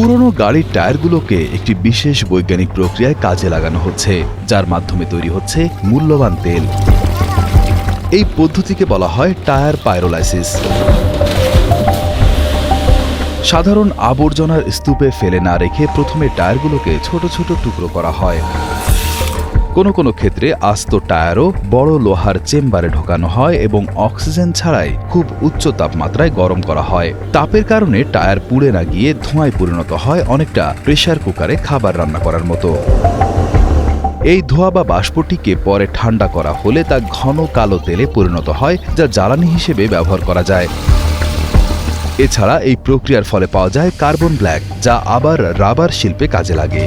পুরনো গাড়ির টায়ারগুলোকে একটি বিশেষ বৈজ্ঞানিক প্রক্রিয়ায় কাজে লাগানো হচ্ছে, যার মাধ্যমে তৈরি হচ্ছে মূল্যবান তেল। এই পদ্ধতিকে বলা হয় টায়ার পাইরোলাইসিস। সাধারণ আবর্জনার স্তূপে ফেলে না রেখে প্রথমে টায়ারগুলোকে ছোট ছোট টুকরো করা হয়। কোনো কোনো ক্ষেত্রে আস্ত টায়ারও বড় লোহার চেম্বারে ঢোকানো হয় এবং অক্সিজেন ছাড়াই খুব উচ্চ তাপমাত্রায় গরম করা হয়। তাপের কারণে টায়ার পুড়ে না গিয়ে ধোঁয়ায় পরিণত হয় অনেকটা প্রেশার কুকারে খাবার রান্না করার মতো। এই ধোঁয়া বা বাষ্পটিকে পরে ঠান্ডা করা হলে তা ঘন কালো তেলে পরিণত হয়, যা জ্বালানি হিসেবে ব্যবহার করা যায়। এছাড়া এই প্রক্রিয়ার ফলে পাওয়া যায় কার্বন ব্ল্যাক, যা আবার রাবার শিল্পে কাজে লাগে।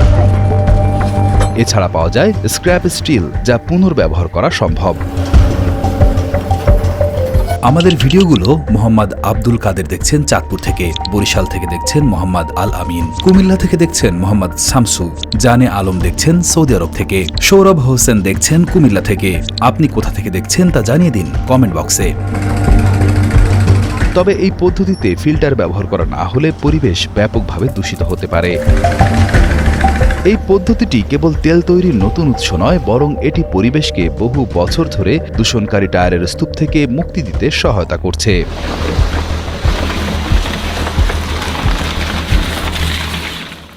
এছাড়া পাওয়া যায় স্ক্র্যাপ স্টিল, যা পুনর্ব্যবহার করা সম্ভব। আমাদের ভিডিওগুলো মোহাম্মদ আব্দুল কাদের দেখছেন চাঁদপুর থেকে, বরিশাল থেকে দেখছেন মোহাম্মদ আল আমিন কুমিল্লা থেকে দেখছেন মোহাম্মদ শামসু, জানে আলম দেখছেন সৌদি আরব থেকে, সৌরভ হোসেন দেখছেন কুমিল্লা থেকে। আপনি কোথা থেকে দেখছেন তা জানিয়ে দিন কমেন্ট বক্সে। তবে এই পদ্ধতিতে ফিল্টার ব্যবহার করা না হলে পরিবেশ ব্যাপকভাবে দূষিত হতে পারে। এই পদ্ধতিটি কেবল তেল তৈরির নতুন উৎস নয়, বরং এটি পরিবেশকে বহু বছর ধরে দূষণকারী টায়ারের স্তূপ থেকে মুক্তি দিতে সহায়তা করছে।